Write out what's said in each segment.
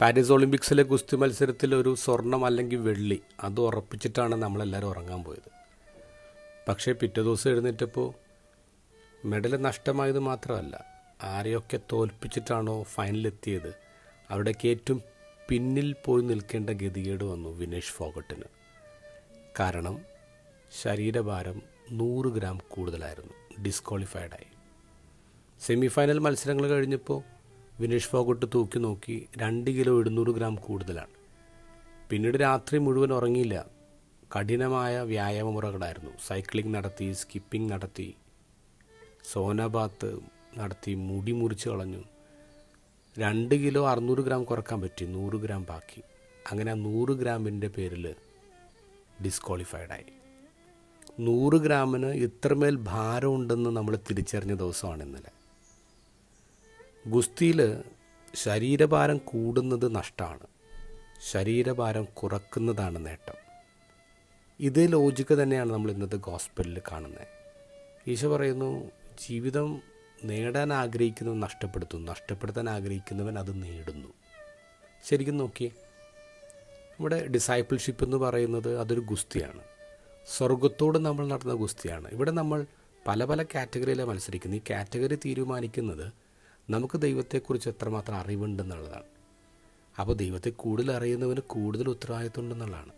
Paris ഒളിമ്പിക്സിലെ ഗുസ്തി മത്സരത്തിൽ ഒരു സ്വർണം അല്ലെങ്കിൽ വെള്ളി അത് ഉറപ്പിച്ചിട്ടാണ് നമ്മളെല്ലാവരും ഉറങ്ങാൻ പോയത്. പക്ഷേ പിറ്റേ ദിവസം എഴുന്നേറ്റപ്പോൾ മെഡൽ നഷ്ടമായത് മാത്രമല്ല ആരെയൊക്കെ തോൽപ്പിച്ചിട്ടാണോ ഫൈനലെത്തിയത് അവിടേക്ക് ഏറ്റവും പിന്നിൽ പോയി നിൽക്കേണ്ട ഗതികേട് വന്നു വിനേഷ് ഫോഗട്ടിന്. കാരണം ശരീരഭാരം നൂറ് ഗ്രാം കൂടുതലായിരുന്നു ഡിസ്ക്വാളിഫൈഡായി സെമിഫൈനൽ മത്സരങ്ങൾ കഴിഞ്ഞപ്പോൾ വിനേഷ് ഫോഗട്ട് തൂക്കി നോക്കി രണ്ട് കിലോ എഴുന്നൂറ് ഗ്രാം കൂടുതലാണ്. പിന്നീട് രാത്രി മുഴുവൻ ഉറങ്ങിയില്ല. കഠിനമായ വ്യായാമ മുറകളായിരുന്നു. സൈക്ലിംഗ് നടത്തി സ്കിപ്പിംഗ് നടത്തി സോനാബാത്ത് നടത്തി മുടി മുറിച്ച് കളഞ്ഞു. രണ്ട് കിലോ അറുന്നൂറ് ഗ്രാം കുറയ്ക്കാൻ പറ്റി നൂറ് ഗ്രാം ബാക്കി. അങ്ങനെ ആ നൂറ് ഗ്രാമിന്റെ പേരിൽ ഡിസ്ക്വാളിഫൈഡായി നൂറ് ഗ്രാമിന് ഇത്രമേൽ ഭാരമുണ്ടെന്ന് നമ്മൾ തിരിച്ചറിഞ്ഞ ദിവസമാണ് ഇന്നലെ. ഗുസ്തിയിൽ ശരീരഭാരം കൂടുന്നത് നഷ്ടമാണ് ശരീരഭാരം കുറക്കുന്നതാണ് നേട്ടം. ഇതേ ലോജിക്ക് തന്നെയാണ് നമ്മൾ ഇന്നത്തെ ഗോസ്പിറ്റലിൽ കാണുന്നത് ഈശോ പറയുന്നു ജീവിതം നേടാൻ ആഗ്രഹിക്കുന്നവൻ നഷ്ടപ്പെടുത്തുന്നു. നഷ്ടപ്പെടുത്താൻ ആഗ്രഹിക്കുന്നവൻ അത് നേടുന്നു. ശരിക്കും നോക്കിയേ നമ്മുടെ ഡിസൈപ്പിൾഷിപ്പ് എന്ന് പറയുന്നത് അതൊരു ഗുസ്തിയാണ്. സ്വർഗത്തോട് നമ്മൾ നടന്ന ഗുസ്തിയാണ്. ഇവിടെ നമ്മൾ പല പല കാറ്റഗറിയിലാണ് മത്സരിക്കുന്നത്. ഈ കാറ്റഗറി തീരുമാനിക്കുന്നത് നമുക്ക് ദൈവത്തെക്കുറിച്ച് എത്രമാത്രം അറിവുണ്ടെന്നുള്ളതാണ്. അപ്പോൾ ദൈവത്തെ കൂടുതൽ അറിയുന്നവന് കൂടുതൽ ഉത്തരവാദിത്വം ഉണ്ടെന്നുള്ളതാണ്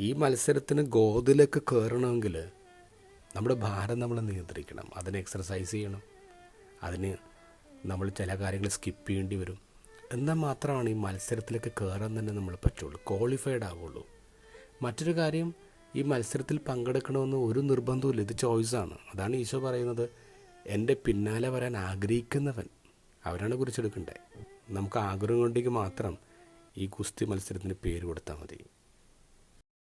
ഈ മത്സരത്തിന് ഗോതിലേക്ക് കയറണമെങ്കിൽ നമ്മുടെ ഭാരം നമ്മൾ നിയന്ത്രിക്കണം. അതിന് എക്സർസൈസ് ചെയ്യണം. അതിന് നമ്മൾ ചില കാര്യങ്ങൾ സ്കിപ്പ് ചെയ്യേണ്ടി വരും. എന്നാൽ മാത്രമാണ് ഈ മത്സരത്തിലേക്ക് കയറാൻ തന്നെ നമ്മൾ പറ്റുള്ളൂ. ക്വാളിഫൈഡ് ആവുള്ളൂ. മറ്റൊരു കാര്യം ഈ മത്സരത്തിൽ പങ്കെടുക്കണമെന്ന് ഒരു നിർബന്ധവുമില്ല. ഇത് ചോയ്സാണ് അതാണ് ഈശോ പറയുന്നത്. എന്റെ പിന്നാലെ വരാൻ ആഗ്രഹിക്കുന്നവൻ അവരാണ് കുറിച്ചെടുക്കേണ്ടത് നമുക്ക് ആഗ്രഹം കൊണ്ടെങ്കിൽ മാത്രം ഈ ഗുസ്തി മത്സരത്തിന് പേര് കൊടുത്താൽ മതി.